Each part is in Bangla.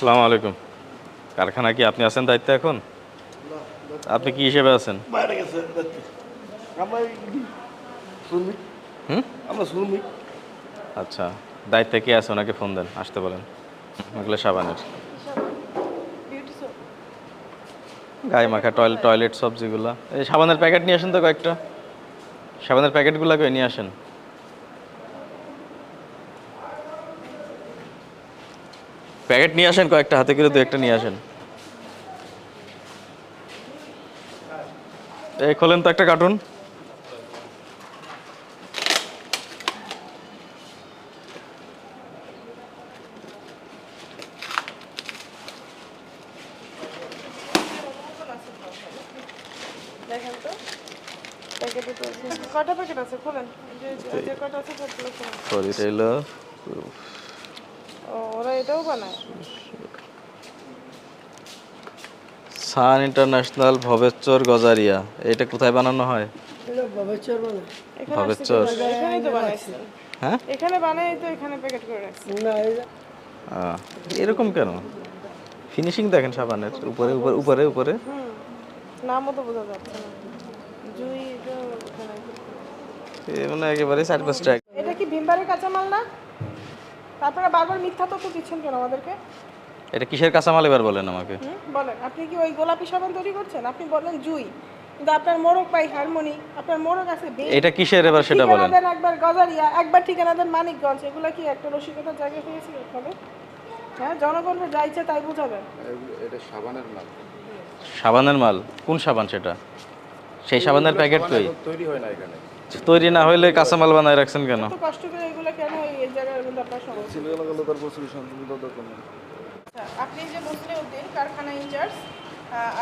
আসসালামু আলাইকুম। কারখানা কি আপনি আছেন দায়িত্বে এখন? আপনি কি হিসেবে আছেন? আচ্ছা দায়িত্বে কে আছে? ওনাকে ফোন দেন আসতে বলেন। ওগুলো সাবানের। গায়ে মাখা টয়লেট টয়লেট সব যেগুলো। এই সাবানের প্যাকেট নিয়ে আসেন তো কয়েকটা। সাবানের প্যাকেটগুলো কই নিয়ে আসেন? প্যাকেট নিয়ে আসেন কয়েকটা হাতে করে দু একটা নিয়ে আসেন। এই খোলেন তো একটা কার্টুন। দেখেন তো। প্যাকেটে আছে। কয়টা প্যাকেট আছে? খোলেন। যে যে কয়টা আছে সবগুলো খোলেন। সরি ওরা এটাও বানায়? সান ইন্টারন্যাশনাল ভবেশ্বর গজারিয়া এটা কোথায় বানানো হয়? হ্যাঁ? এখানে বানাই তো এখানে প্যাকেট করে রাখছে। এরকম কেন? ফিনিশিং দেখেন সাবানের উপরে উপরে উপরে উপরে। নামও তো বোঝা যাচ্ছে না। জুই এটা মানে একেবারে চার পাঁচটা এটা কি ভিমবারের কাঁচামাল না? আপনারা বারবার মিথ্যা তথ্য দিচ্ছেন কেন আমাদেরকে? এটা কিসের কাঁচামাল এবার বলেন আমাকে? হুম বলেন। আপনি কি ওই গোলাপি সাবান তৈরি করছেন? আপনি বলেন জুই। কিন্তু আপনার মোরগ পাই হারমোনি আপনার মোরগ আছে। এটা কিসের এবার সেটা বলেন? ঠিকানা দেন একবার গজারিয়া একবার ঠিকানা দেন মানিকগঞ্জ। এগুলো কি একটা রসিকতার জায়গা হয়েছিল আপনাদের হ্যাঁ জনগণকে যা ইচ্ছে তাই বুঝাবেন। সাবানের মাল। সাবানের মাল? কোন সাবান সেটা? সেই সাবানের প্যাকেট কই তৈরি হয় না এখানে। তৈরি না হইলে কাঁচামাল বানায় রাখছেন কেন? তো কষ্ট করে এগুলো কেন এই আপনার সমস্যা? দরকার নেই আচ্ছা, আপনি যে কারখানা ইনচার্জ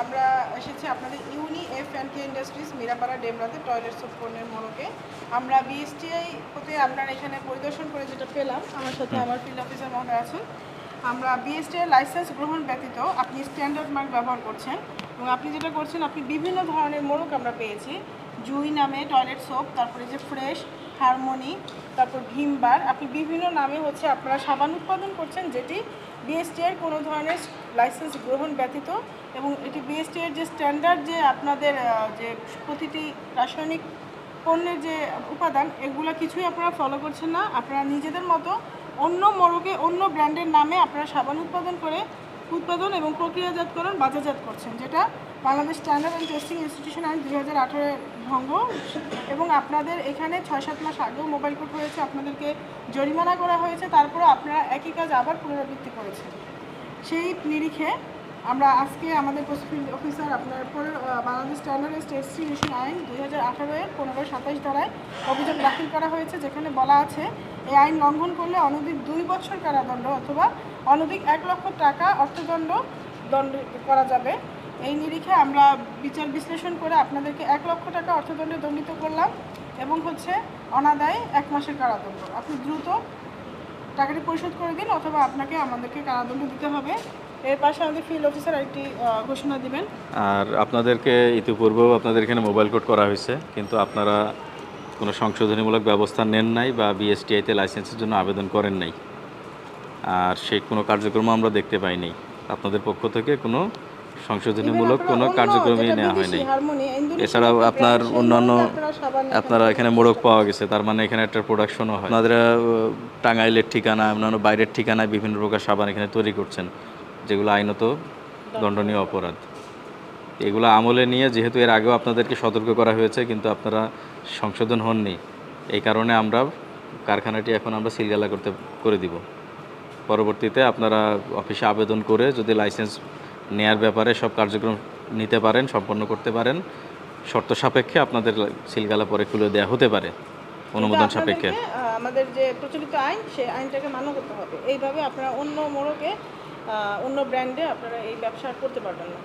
আমরা এসেছি আপনাদের uni F and K industries Mirapara ডেমরাতে toilet soap পণ্যের মোড়কে। আমরা বিএসটিআই হতে আপনার এখানে পরিদর্শন করে যেটা পেলাম আমার সাথে আমার ফিল্ড অফিসার মহোদয় আছেন। আমরা বিএসটিআই লাইসেন্স গ্রহণ ব্যতীত আপনি স্ট্যান্ডার্ড মার্ক ব্যবহার করছেন এবং আপনি যেটা করছেন আপনি বিভিন্ন ধরনের মোড়ক আমরা পেয়েছি। জুই নামে টয়লেট সোপ তারপরে যে ফ্রেশ হারমোনি তারপর ভীমবার আপনি বিভিন্ন নামে হচ্ছে আপনারা সাবান উৎপাদন করছেন যেটি বিএসটি এর কোনো ধরনের লাইসেন্স গ্রহণ ব্যতীত এবং এটি বিএসটি এর যে স্ট্যান্ডার্ড যে আপনাদের যে প্রতিটি রাসায়নিক পণ্যের যে উপাদান, এগুলো কিছুই আপনারা ফলো করছেন না। আপনারা নিজেদের মতো অন্য মোড়কে, অন্য ব্র্যান্ডের নামে আপনারা সাবান উৎপাদন করে উৎপাদন এবং প্রক্রিয়াজাতকরণ, বাজারজাত করছেন, যেটা Bangladesh standard and testing institution আইন দুই হাজার আঠারো ভঙ্গ। এবং আপনাদের এখানে ছয় সাত মাস আগেও মোবাইল কোর্ট হয়েছে, আপনাদেরকে জরিমানা করা হয়েছে তারপরে আপনারা একই কাজ আবার পুনরাবৃত্তি করেছেন। সেই নিরিখে আমরা আজকে আমাদের প্রসিকিউশন অফিসার আপনার পরে বাংলাদেশ স্ট্যান্ডার্ড অ্যান্ড টেস্টিং আইন দুই হাজার আঠারো এর পনেরো সাতাশ ধারায় অভিযোগ দাখিল করা হয়েছে, যেখানে বলা আছে, এই আইন লঙ্ঘন করলে অনধিক দুই বছর কারাদণ্ড অথবা অনধিক এক লক্ষ টাকা অর্থদণ্ড দণ্ড করা যাবে। এই নিরিখে আমরা বিচার বিশ্লেষণ করে আপনাদেরকে এক লক্ষ টাকা অর্থদণ্ডে দণ্ডিত করলাম এবং হচ্ছে অনাদায় এক মাসের কারাদণ্ড। আপনি দ্রুত টাকাটি পরিশোধ করে দিন অথবা আপনাকে আমাদেরকে কারাদণ্ড দিতে হবে। এর পাশে আমাদের ফিল্ড অফিসার একটি ঘোষণা দিবেন। আর আপনাদেরকে ইতিপূর্বেও আপনাদের এখানে মোবাইল কোড করা হয়েছে, কিন্তু আপনারা কোনো সংশোধনীমূলক ব্যবস্থা নেন নাই বা বিএসটিআইতে লাইসেন্সের জন্য আবেদন করেন নাই। আর সেই কোনো কার্যক্রম আমরা দেখতে পাইনি। আপনাদের পক্ষ থেকে কোনো সংশোধনীমূলক কোনো কার্যক্রমই নেওয়া হয়নি। এছাড়াও আপনার অন্যান্য আপনারা এখানে মোড়ক পাওয়া গেছে তার মানে এখানে একটা প্রোডাকশনও হয়। আপনাদের টাঙ্গাইলের ঠিকানা অন্যান্য বাইরের ঠিকানায় বিভিন্ন প্রকার সাবান এখানে তৈরি করছেন যেগুলো আইনত দণ্ডনীয়। অপরাধ। এগুলো আমলে নিয়ে যেহেতু এর আগেও আপনাদেরকে সতর্ক করা হয়েছে কিন্তু আপনারা সংশোধন হননি। এই কারণে আমরা কারখানাটি এখন আমরা সিলগালা করতে করে দিব। পরবর্তীতে আপনারা অফিসে আবেদন করে যদি লাইসেন্স নেয়ার ব্যাপারে সব কার্যক্রম নিতে পারেন সম্পন্ন করতে পারেন। শর্ত সাপেক্ষে আপনাদের সিলগালা পরে খুলে দেওয়া হতে পারে অনুমোদন সাপেক্ষে। আমাদের যে প্রচলিত আইন সেই আইনটাকে মান্য করতে হবে। এইভাবে আপনারা অন্য মোড়কে অন্য ব্র্যান্ডে আপনারা এই ব্যবসা করতে পারবেন না।